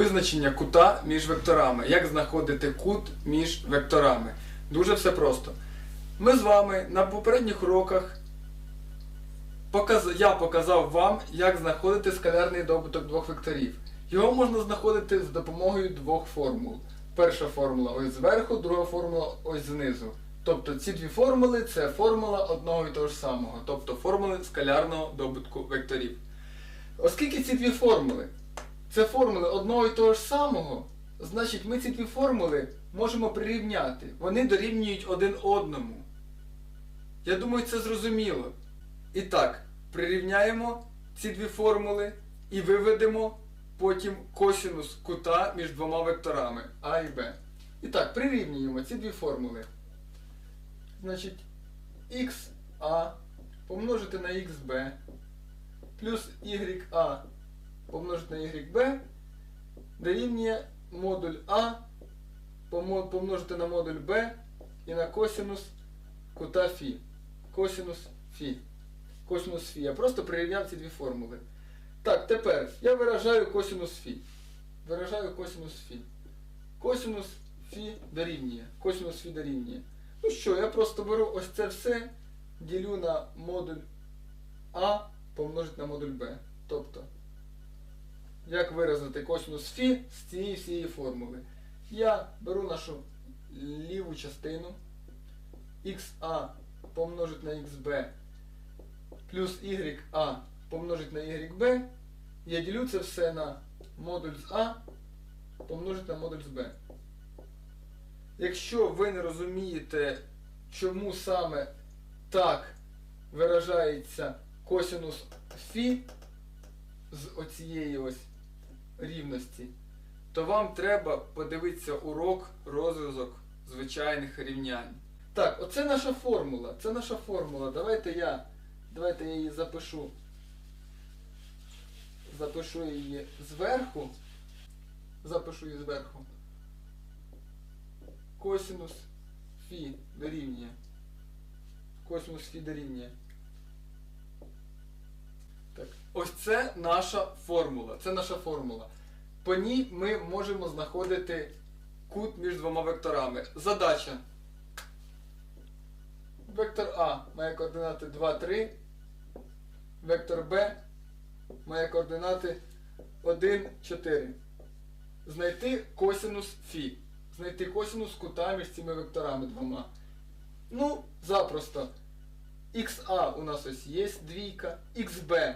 Визначення кута між векторами. Як знаходити кут між векторами. Дуже все просто. Ми з вами на попередніх уроках показ... я показав вам, як знаходити скалярний добуток двох векторів. Його можна знаходити з допомогою двох формул. Перша формула ось зверху, друга формула ось знизу. Тобто ці дві формули це формула одного і того ж самого, тобто формули скалярного добутку векторів. Оскільки ці дві формули це формули одного і того ж самого, значить ми ці дві формули можемо прирівняти. Вони дорівнюють один одному. Я думаю, це зрозуміло. І так, прирівняємо ці дві формули і виведемо потім косинус кута між двома векторами А і Б. І так, прирівнюємо ці дві формули. Значить, xa помножити на xb плюс ya помножити на YB дорівнює модуль А помножити на модуль Б і на косинус кута Фі. Косинус Фі. Косинус Фі. Я просто прирівняв ці дві формули. Так, тепер я виражаю косинус Фі. Виражаю косинус Фі. Косинус Фі дорівнює. Косинус Фі дорівнює. Ну що, я просто беру ось це все, ділю на модуль А помножити на модуль Б. Тобто, як виразити косинус Фі з цієї всієї формули? Я беру нашу ліву частину XA помножити на XB плюс YA помножити на YB. Я ділю це все на модуль з А помножити на модуль з Б. Якщо ви не розумієте, чому саме так виражається косинус Фі з оцієї ось рівності, то вам треба подивитися урок розв'язок звичайних рівнянь. Так, оце наша формула. Це наша формула. Давайте я, давайте я її запишу. Запишу її зверху. Запишу її зверху. Косинус Фі дорівнює. Косинус Фі дорівнює. Так. Ось це наша формула. Це наша формула. По ній ми можемо знаходити кут між двома векторами. Задача. Вектор А має координати 2, 3. Вектор Б має координати 1, 4. Знайти косинус Фі. Знайти косинус кута між цими векторами двома. Ну, запросто. XA у нас ось є двійка, XB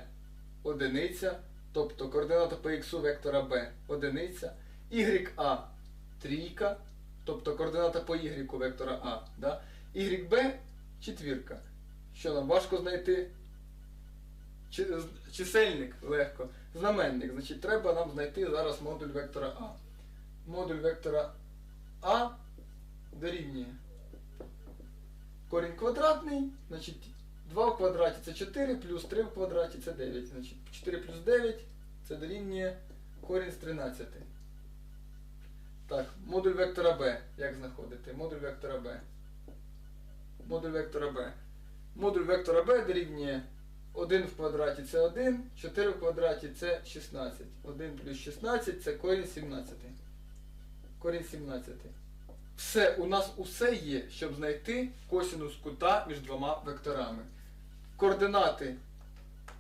одиниця, тобто координата по X вектора B одиниця, YA трійка, тобто координата по Y вектора А. Да? YB четвірка. Що нам важко знайти? Чисельник легко. Знаменник. Значить, треба нам знайти зараз модуль вектора А. Модуль вектора А дорівнює корінь квадратний, значить 2 в квадраті це 4, плюс 3 в квадраті це 9. Значить 4 плюс 9 це дорівнює корінь з 13. Так, модуль вектора b. Як знаходити? Модуль вектора b. Модуль вектора b. Модуль вектора b дорівнює 1 в квадраті це 1, 4 в квадраті це 16. 1 плюс 16 це корінь 17. Корінь 17. Все, у нас усе є, щоб знайти косинус кута між двома векторами. Координати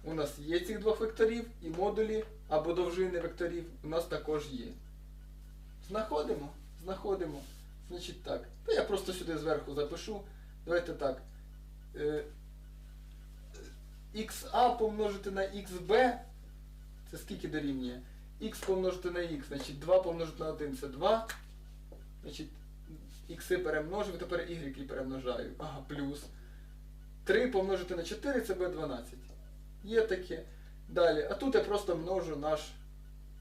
у нас є цих двох векторів, і модулі або довжини векторів у нас також є. Знаходимо? Знаходимо. Значить так. Та я просто сюди зверху запишу. Давайте так. Е, XA помножити на XB. Це скільки дорівнює? X помножити на X, значить 2 помножити на 1 це 2. Значить, ікси перемножив, тепер y перемножаю. Ага, плюс. 3 помножити на 4 це b12. Є таке. Далі. А тут я просто множу наш,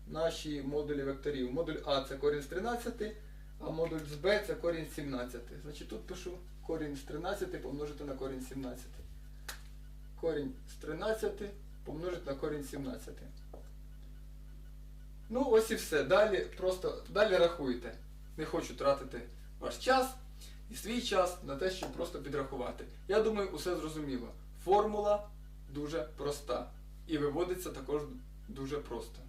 наші модулі векторів. Модуль А це корінь з 13, а модуль з b це корінь з 17. Значить тут пишу корінь з 13 помножити на корінь з 17. Корінь з 13 помножити на корінь з 17. Ну, ось і все. Далі просто далі рахуйте. Не хочу тратити ваш час і свій час на те, щоб просто підрахувати. Я думаю, усе зрозуміло. Формула дуже проста. І виводиться також дуже просто.